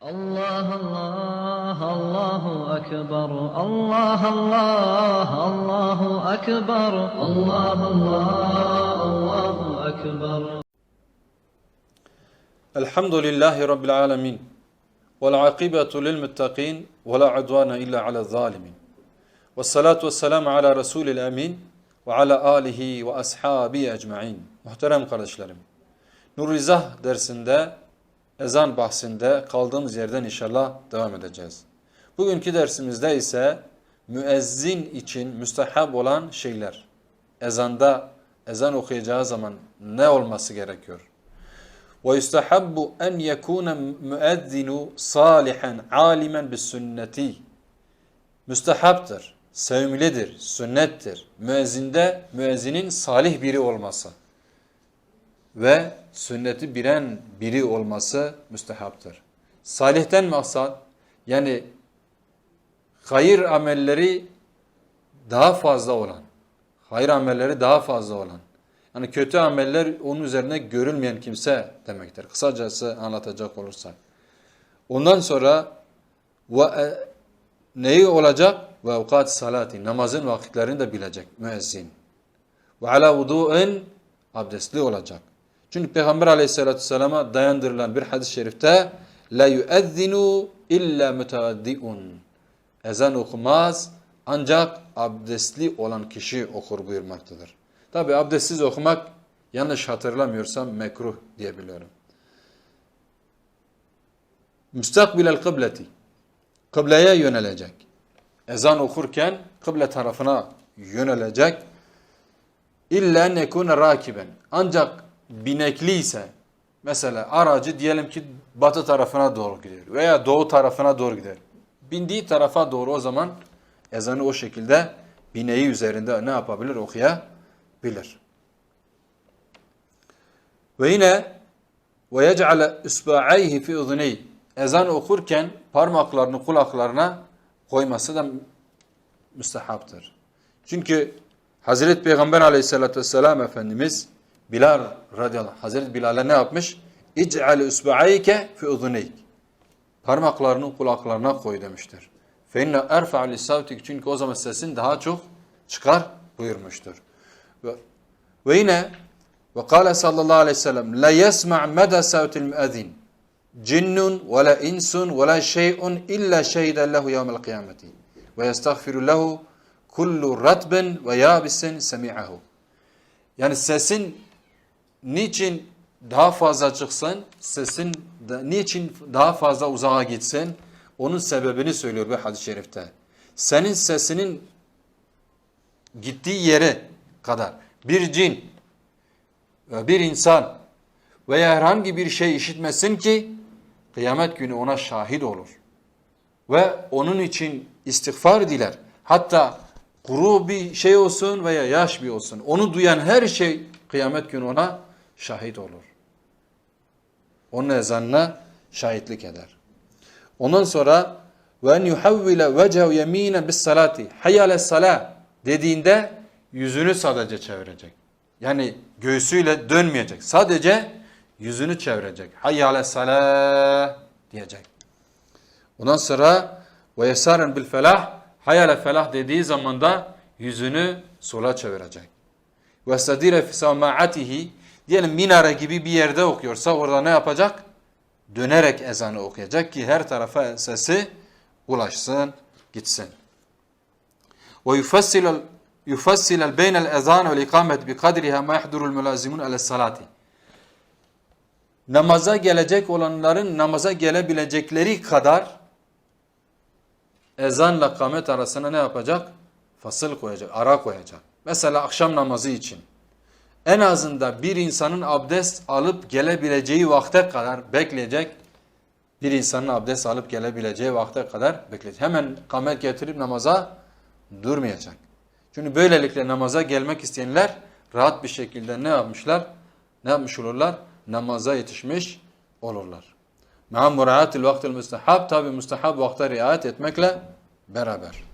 الله الله الله أكبر الله الله الله أكبر الله الله الله أكبر. الحمد لله رب العالمين والعاقبة للمتقين ولا عدوان إلا على الظالمين. والصلاة والسلام على رسول الأمين وعلى آله وأصحابه أجمعين. Muhterem kardeşlerim, Nur İzah dersinde ezan bahsinde kaldığımız yerden inşallah devam edeceğiz. Bugünkü dersimizde ise müezzin için müstehab olan şeyler. Ezanda ezan okuyacağı zaman ne olması gerekiyor? ويستحب أن يكون müezzinu salihan alimen bis sünneti. Müstehaptır, sevimlidir, sünnettir. Müezzinde müezzinin salih biri olması ve sünneti bilen biri olması müstehaptır. Salihten maksat yani hayır amelleri daha fazla olan, hayır amelleri daha fazla olan, yani kötü ameller onun üzerine görülmeyen kimse demektir. Kısacası anlatacak olursak. Ondan sonra ve e, neyi olacak? Ve avkat salati. Namazın vakitlerini de bilecek müezzin. Ve ala vudu'un abdestli olacak. Çünkü Peygamber aleyhissalatü vesselama dayandırılan bir hadis-i şerifte la yuezzinu illa mutavaddiun. Ezan okumaz ancak abdestli olan kişi okur buyurmaktadır. Tabi abdestsiz okumak yanlış hatırlamıyorsam mekruh diyebiliyorum. Müstakbilel kıbleti. Kıbleye yönelecek. Ezan okurken kıble tarafına yönelecek. İlla nekune rakiben. Ancak binekli ise mesela aracı diyelim ki batı tarafına doğru gidiyor veya doğu tarafına doğru gider. Bindiği tarafa doğru o zaman ezanı o şekilde bineği üzerinde ne yapabilir okuyabilir. Ve yine ve yec'ale isba'ayhi fi udhunayhi ezan okurken parmaklarını kulaklarına koyması da müstehaptır. Çünkü Hazreti Peygamber aleyhissalatü vesselam Efendimiz Bilal radıyallahu anh, Hazreti Bilal'e ne yapmış? İc'al usba'ayke fi udhunayk. Parmaklarını kulaklarına koy demiştir. Fe inne erfa'u lisavtik çünkü o zaman sesin daha çok çıkar buyurmuştur. Ve, ve yine ve kâle sallallahu aleyhi ve sellem la yesma' meda savtil müezzin cinnun ve la insun ve la şey'un illa şehiden lehu yevmel kıyameti ve yestağfiru lehu kullu ratbin ve yabisin semi'ahu. Yani sesin niçin daha fazla çıksın, sesin da, niçin daha fazla uzağa gitsin, onun sebebini söylüyor bu hadis-i şerifte. Senin sesinin gittiği yere kadar bir cin, bir insan veya herhangi bir şey işitmesin ki kıyamet günü ona şahit olur. Ve onun için istiğfar diler. Hatta kuru bir şey olsun veya yaş bir olsun. Onu duyan her şey kıyamet günü ona şahit olur. Onun ezanına şahitlik eder. Ondan sonra ve en yuhavvile vechehu yeminen bis salati hayyale salah dediğinde yüzünü sadece çevirecek. Yani göğsüyle dönmeyecek. Sadece yüzünü çevirecek. Hayyale salah diyecek. Ondan sonra ve yesaren bil felah hayale felah dediği zaman da yüzünü sola çevirecek. Ve sadire fi samaatihi diyelim minare gibi bir yerde okuyorsa orada ne yapacak? Dönerek ezanı okuyacak ki her tarafa sesi ulaşsın, gitsin. Ve yufassilel yufassilel beynel ezan ve ikamet bi kadriha ma yahdurul mülazimun ala salati. Namaza gelecek olanların namaza gelebilecekleri kadar ezanla kamet arasına ne yapacak? Fasıl koyacak, ara koyacak. Mesela akşam namazı için en azından bir insanın abdest alıp gelebileceği vakte kadar bekleyecek. Bir insanın abdest alıp gelebileceği vakte kadar bekleyecek. Hemen kamet getirip namaza durmayacak. Çünkü böylelikle namaza gelmek isteyenler rahat bir şekilde ne yapmışlar? Ne yapmış olurlar? Namaza yetişmiş olurlar. Ma'am muraatil vaktil müstehab tabi müstehab vakte riayet etmekle beraber.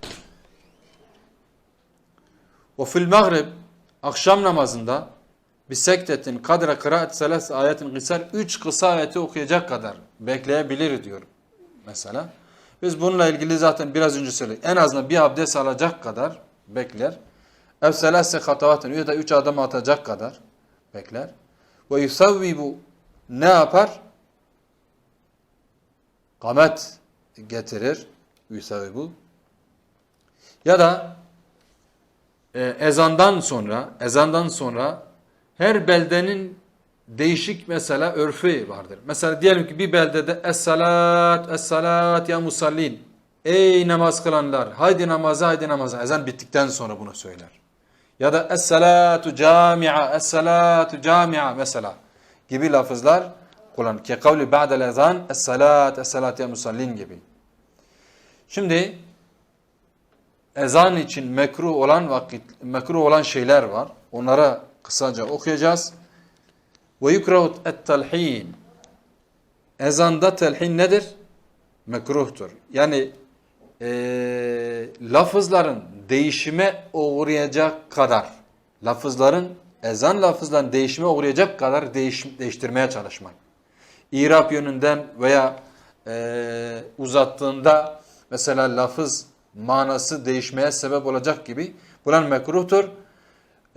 Ve fil akşam namazında bir sektetin kadra kıraat selas ayetin kısar üç kısa ayeti okuyacak kadar bekleyebilir diyor. mesela. Biz bununla ilgili zaten biraz önce söyledik. En azından bir abdest alacak kadar bekler. Ev selase hatavatın ya da üç adım atacak kadar bekler. Ve yusavvibu ne yapar? Kamet getirir. Yusavvibu. Ya da e, ezandan sonra, ezandan sonra her beldenin değişik mesela örfü vardır. Mesela diyelim ki bir beldede es-salat, es-salat ya musallin. Ey namaz kılanlar, haydi namaza, haydi namaza. Ezan bittikten sonra bunu söyler. Ya da es-salatu cami'a, es-salatu cami'a mesela gibi lafızlar kullanır. Ki kavli ba'del ezan, es-salat, es-salat ya musallin gibi. Şimdi ezan için mekruh olan vakit, mekruh olan şeyler var. Onlara kısaca okuyacağız. Ve yukrahu et-telhin. Ezanda telhin nedir? Mekruhtur. Yani eee lafızların değişime uğrayacak kadar, lafızların, ezan lafızların değişime uğrayacak kadar değiş, değiştirmeye çalışmak. İrab yönünden veya eee, uzattığında mesela lafız manası değişmeye sebep olacak gibi bunlar mekruhtur.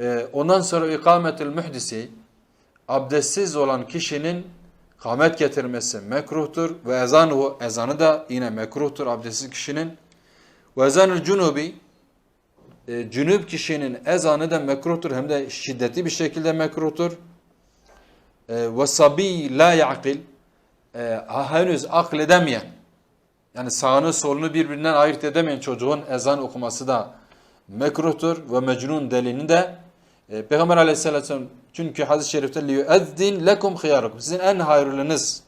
Eee, ondan sonra ikametül muhdisi abdestsiz olan kişinin kamet getirmesi mekruhtur ve ezanı ezanı da yine mekruhtur abdestsiz kişinin. Ve ezanül cunubi e, cünüp kişinin ezanı da mekruhtur hem de şiddetli bir şekilde mekruhtur. E, ve sabi la yaqil e, henüz akledemeyen yani sağını solunu birbirinden ayırt edemeyen çocuğun ezan okuması da mekruhtur ve mecnun delini de e, Peygamber aleyhisselam çünkü hadis-i şerifte liyuezzin lekum khiyarukum sizin en hayırlınız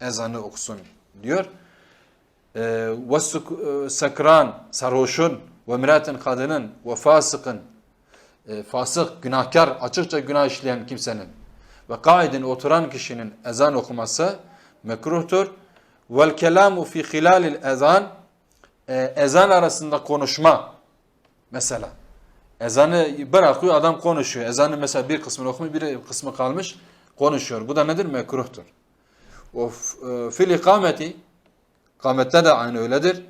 ezanı okusun diyor. E, ve e, sakran sarhoşun ve kadının ve e, fasık günahkar açıkça günah işleyen kimsenin ve kaidin oturan kişinin ezan okuması mekruhtur. Vel kelamu fi hilalil ezan ezan arasında konuşma mesela ezanı bırakıyor adam konuşuyor. Ezanın mesela bir kısmını okumuyor bir kısmı kalmış konuşuyor. Bu da nedir? Mekruhtur. O e, fil ikameti ikamette de aynı öyledir.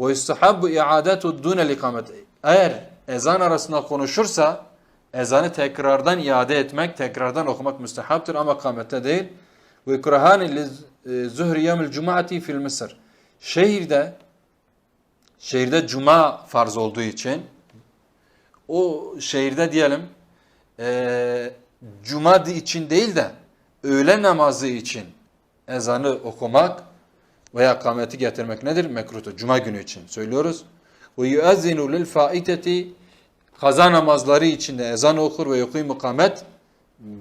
Ve istahabbu iadetu dunel ikamet. Eğer ezan arasında konuşursa ezanı tekrardan iade etmek, tekrardan okumak müstehaptır ama ikamette değil. Ve ikrahani li e, zuhri yevmil cumaati fil Mısır. Şehirde şehirde cuma farz olduğu için o şehirde diyelim eee cuma için değil de öğle namazı için ezanı okumak veya kameti getirmek nedir? Mekruhtur. Cuma günü için söylüyoruz. Ve yuezzinu lil faiteti kaza namazları içinde ezan okur ve yukimu kamet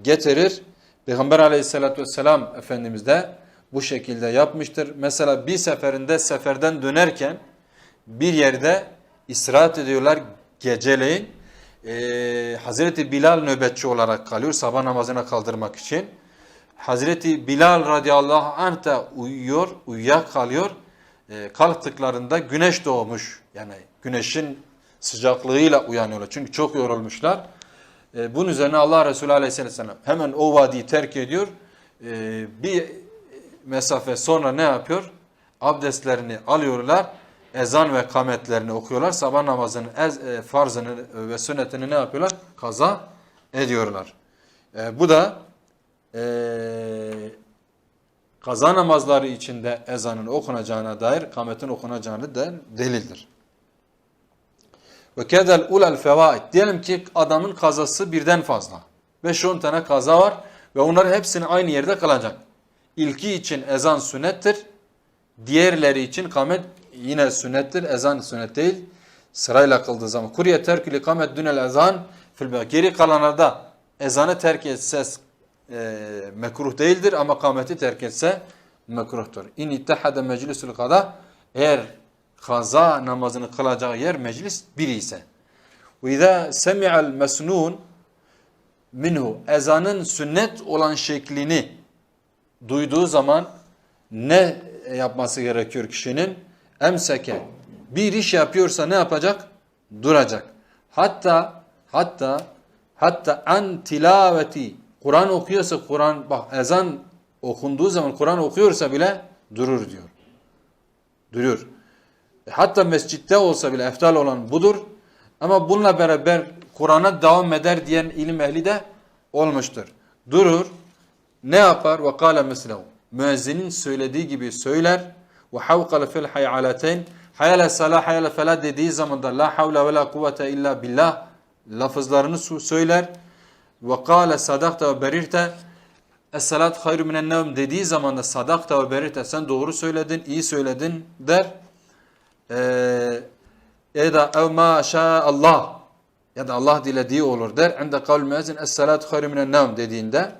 getirir. Peygamber aleyhissalatü vesselam Efendimiz de bu şekilde yapmıştır. Mesela bir seferinde seferden dönerken bir yerde istirahat ediyorlar geceleyin. Ee, Hazreti Bilal nöbetçi olarak kalıyor sabah namazına kaldırmak için. Hazreti Bilal radıyallahu anh da uyuyor, uyuyak kalıyor. Ee, kalktıklarında güneş doğmuş. Yani güneşin sıcaklığıyla uyanıyorlar. Çünkü çok yorulmuşlar. Ee, bunun üzerine Allah Resulü aleyhisselam hemen o vadiyi terk ediyor. Ee, bir mesafe sonra ne yapıyor? Abdestlerini alıyorlar. Ezan ve kametlerini okuyorlar. Sabah namazının ez, e, farzını ve sünnetini ne yapıyorlar? Kaza ediyorlar. E, bu da e, kaza namazları içinde ezanın okunacağına dair kametin okunacağını da delildir. Ve kedel ulal fevaid. Diyelim ki adamın kazası birden fazla. 5-10 tane kaza var ve onlar hepsini aynı yerde kalacak. İlki için ezan sünnettir. Diğerleri için kamet yine sünnettir. Ezan sünnet değil. Sırayla kıldığı zaman. Kuriye terkül ikamet dünel ezan Geri kalanlarda ezanı terk etse e, mekruh değildir ama kameti terk etse mekruhtur. İn ittehade meclisül kada eğer kaza namazını kılacağı yer meclis biri ise. Ve izâ semi'al mesnun minhu ezanın sünnet olan şeklini duyduğu zaman ne yapması gerekiyor kişinin? Emseke. Bir iş yapıyorsa ne yapacak? Duracak. Hatta hatta hatta an tilaveti Kur'an okuyorsa Kur'an bak ezan okunduğu zaman Kur'an okuyorsa bile durur diyor. duruyor. E, Hatta mescitte olsa bile eftal olan budur. Ama bununla beraber Kur'an'a devam eder diyen ilim ehli de olmuştur. Durur. Ne yapar? Ve kâle meslehu. Müezzinin söylediği gibi söyler. Ve havkale fil hayalateyn. Hayale salah hayale felah dediği zaman da la havle ve la kuvvete illa billah lafızlarını söyler. Ve kâle sadakta ve berirte. Es-salat hayru minen nevm dediği zaman da sadakta ve berirte sen doğru söyledin, iyi söyledin der. Ee, da ev ma Allah ya da Allah dilediği olur der. Inde kavl müezzin es-salatu hayru minen nevm dediğinde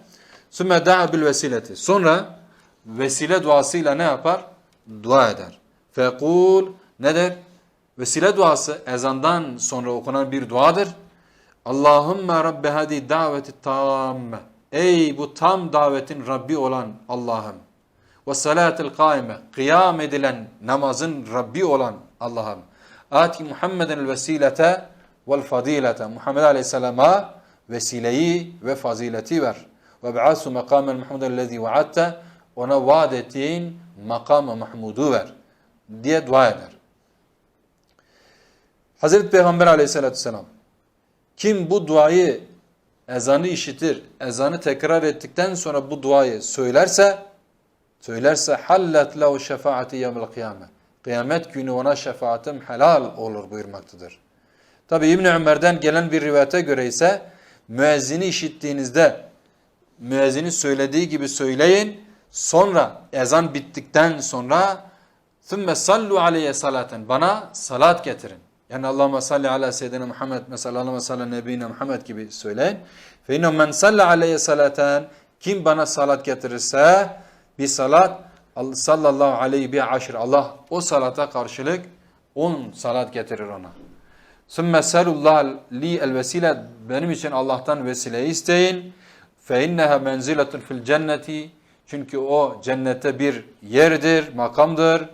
sümme da'a bil vesileti. Sonra vesile duasıyla ne yapar? Dua eder. Fekul ne der? Vesile duası ezandan sonra okunan bir duadır. Allahümme Rabbe hadi daveti tamme. Ey bu tam davetin Rabbi olan Allah'ım. Ve salatil kaime. Kıyam edilen namazın Rabbi olan Allah'ım. Ati Muhammeden vesilete vel fadilete. Muhammed Aleyhisselam'a vesileyi ve fazileti ver. Ve ba'asu makamen Muhammeden lezi vaadte. Ona vaad ettiğin makamı Mahmud'u ver. Diye dua eder. Hazreti Peygamber Aleyhisselatü Vesselam kim bu duayı ezanı işitir, ezanı tekrar ettikten sonra bu duayı söylerse söylerse hallet lehu şefaati yevmel kıyame. Kıyamet günü ona şefaatim helal olur buyurmaktadır. Tabi İbn Ömer'den gelen bir rivayete göre ise müezzini işittiğinizde müezzinin söylediği gibi söyleyin. Sonra ezan bittikten sonra ثُمَّ sallu aleyye salaten bana salat getirin. Yani Allahümme salli ala seyyidina Muhammed mesela Allahümme salli ala nebine Muhammed gibi söyleyin. فَاِنَّهُ مَنْ salli aleyye salaten kim bana salat getirirse bir salat sallallahu aleyhi bi aşr Allah o salata karşılık 10 salat getirir ona. ثُمَّ سَلُوا li el vesile benim için Allah'tan vesile isteyin. فَاِنَّهَا مَنْزِلَةٌ fil cenneti çünkü o cennette bir yerdir, makamdır.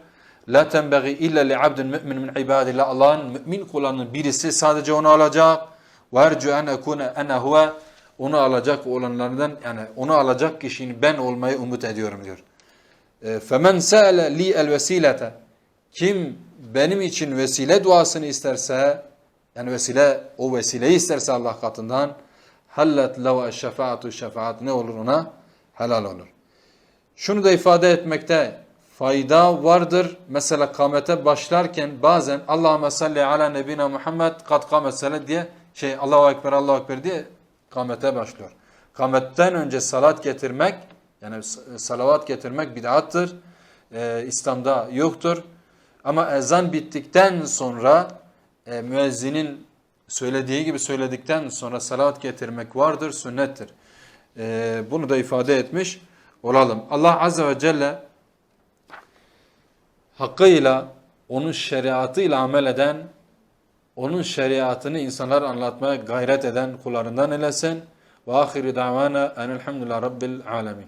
La tenbeği illa li abdin mümin min ibadillah. Allah'ın mümin kullarının birisi sadece onu alacak. Ve ercu en ekune ene huve. Onu alacak olanlardan yani onu alacak kişinin ben olmayı umut ediyorum diyor. E, Femen sa'ale li el vesilete. Kim benim için vesile duasını isterse yani vesile o vesileyi isterse Allah katından hallet lehu şefaatu şefaat ne olur ona? Helal olur. Şunu da ifade etmekte fayda vardır. Mesela kamete başlarken bazen Allahümme salli ala nebine Muhammed kat kamet salat diye şey Allahu Ekber Allahu Ekber diye kamete başlıyor. Kametten önce salat getirmek yani salavat getirmek bid'attır. Ee, İslam'da yoktur. Ama ezan bittikten sonra e, müezzinin söylediği gibi söyledikten sonra salavat getirmek vardır, sünnettir. Ee, bunu da ifade etmiş olalım. Allah Azze ve Celle hakkıyla onun şeriatıyla amel eden, onun şeriatını insanlara anlatmaya gayret eden kullarından eylesin. Ve ahiri davana enelhamdülillah rabbil alemin.